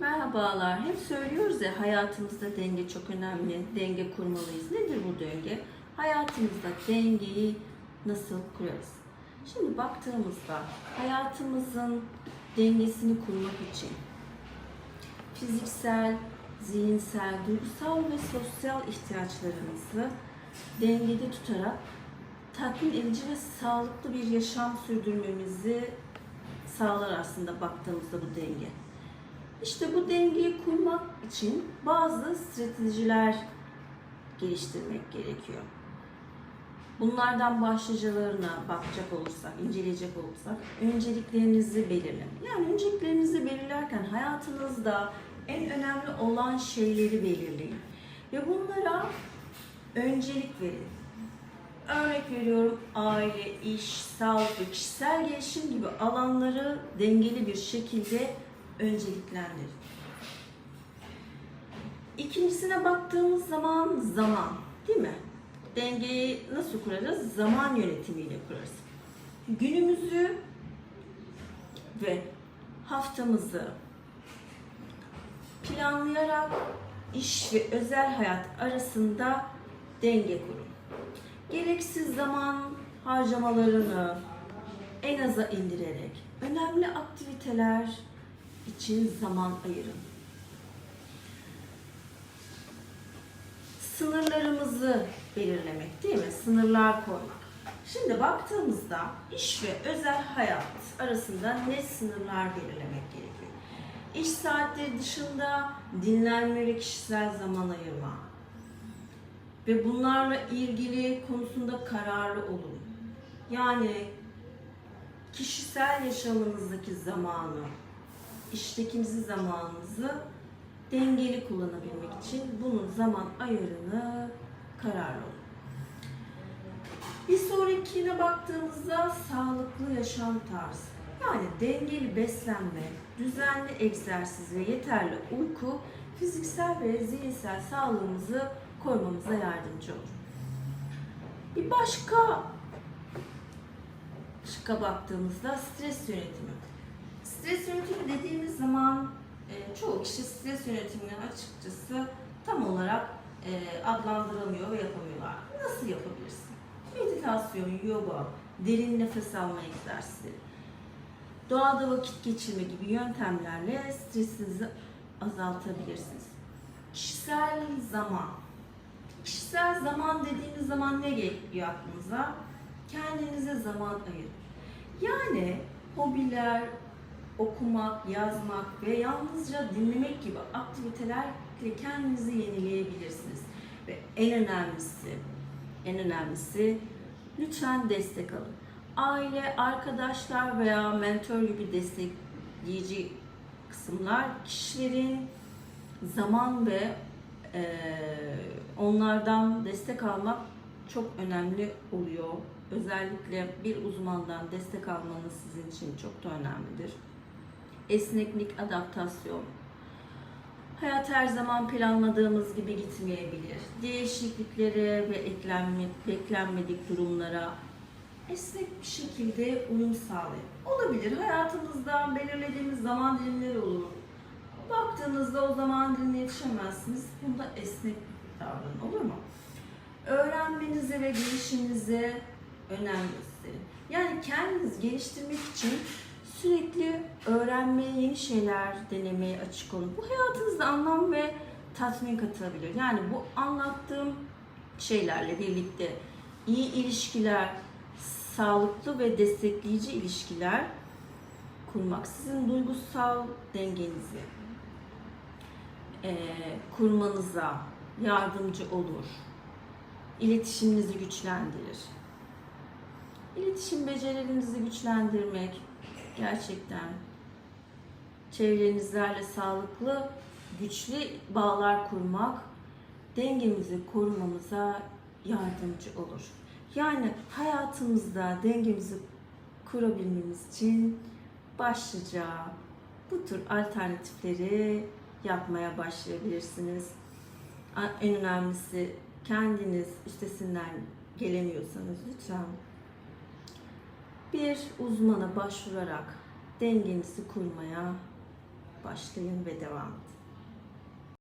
Merhabalar. Hep söylüyoruz ya hayatımızda denge çok önemli. Denge kurmalıyız. Nedir bu denge? Hayatımızda dengeyi nasıl kurarız? Şimdi baktığımızda hayatımızın dengesini kurmak için fiziksel, zihinsel, duygusal ve sosyal ihtiyaçlarımızı dengede tutarak tatmin edici ve sağlıklı bir yaşam sürdürmemizi sağlar aslında baktığımızda bu denge. İşte bu dengeyi kurmak için bazı stratejiler geliştirmek gerekiyor. Bunlardan başlıcalarına bakacak olursak, inceleyecek olursak önceliklerinizi belirleyin. Yani önceliklerinizi belirlerken hayatınızda en önemli olan şeyleri belirleyin. Ve bunlara öncelik verin. Örnek veriyorum aile, iş, sağlık kişisel gelişim gibi alanları dengeli bir şekilde önceliklendirin. İkincisine baktığımız zaman zaman değil mi? Dengeyi nasıl kurarız? Zaman yönetimiyle kurarız. Günümüzü ve haftamızı planlayarak iş ve özel hayat arasında denge kurun. Gereksiz zaman harcamalarını en aza indirerek önemli aktiviteler için zaman ayırın. Sınırlarımızı belirlemek değil mi? Sınırlar koymak. Şimdi baktığımızda iş ve özel hayat arasında net sınırlar belirlemek gerekiyor. İş saatleri dışında dinlenme ve kişisel zaman ayırma. Ve bunlarla ilgili konusunda kararlı olun. Yani kişisel yaşamınızdaki zamanı, iştekinizi zamanınızı dengeli kullanabilmek için bunun zaman ayarını kararlı olun. Bir sonrakine baktığımızda sağlıklı yaşam tarzı. Yani dengeli beslenme, düzenli egzersiz ve yeterli uyku fiziksel ve zihinsel sağlığımızı korumamıza yardımcı olur. Bir başka şıkka baktığımızda stres yönetimi. Stres yönetimi dediğimiz zaman e, çoğu kişi stres yönetimini açıkçası tam olarak e, adlandıramıyor ve yapamıyorlar. Nasıl yapabilirsin? Meditasyon, yoga, derin nefes alma egzersizleri, doğada vakit geçirme gibi yöntemlerle stresinizi azaltabilirsiniz. Kişisel zaman. Kişisel zaman dediğimiz zaman ne geliyor aklınıza? Kendinize zaman ayırın. Yani hobiler, okumak, yazmak ve yalnızca dinlemek gibi aktivitelerle kendinizi yenileyebilirsiniz. Ve en önemlisi, en önemlisi lütfen destek alın. Aile, arkadaşlar veya mentor gibi destekleyici kısımlar kişilerin zaman ve eee, onlardan destek almak çok önemli oluyor. Özellikle bir uzmandan destek almanız sizin için çok da önemlidir. Esneklik, adaptasyon. Hayat her zaman planladığımız gibi gitmeyebilir. Değişikliklere ve eklenme, beklenmedik durumlara esnek bir şekilde uyum sağlayın. Olabilir. Hayatımızda belirlediğimiz zaman dilimleri olur. Baktığınızda o zaman dilimine yetişemezsiniz. Bunda esnek davranın. Olur mu? Öğrenmenize ve gelişiminize önem gösterin. Yani kendiniz geliştirmek için sürekli öğrenmeye, yeni şeyler denemeye açık olun. Bu hayatınızda anlam ve tatmin katabilir. Yani bu anlattığım şeylerle birlikte iyi ilişkiler, sağlıklı ve destekleyici ilişkiler kurmak sizin duygusal dengenizi eee, kurmanıza yardımcı olur. İletişiminizi güçlendirir. İletişim becerilerinizi güçlendirmek gerçekten çevrenizlerle sağlıklı, güçlü bağlar kurmak dengemizi korumamıza yardımcı olur. Yani hayatımızda dengemizi kurabilmemiz için başlıca bu tür alternatifleri yapmaya başlayabilirsiniz. En önemlisi kendiniz üstesinden gelemiyorsanız lütfen bir uzmana başvurarak dengenizi kurmaya başlayın ve devam edin.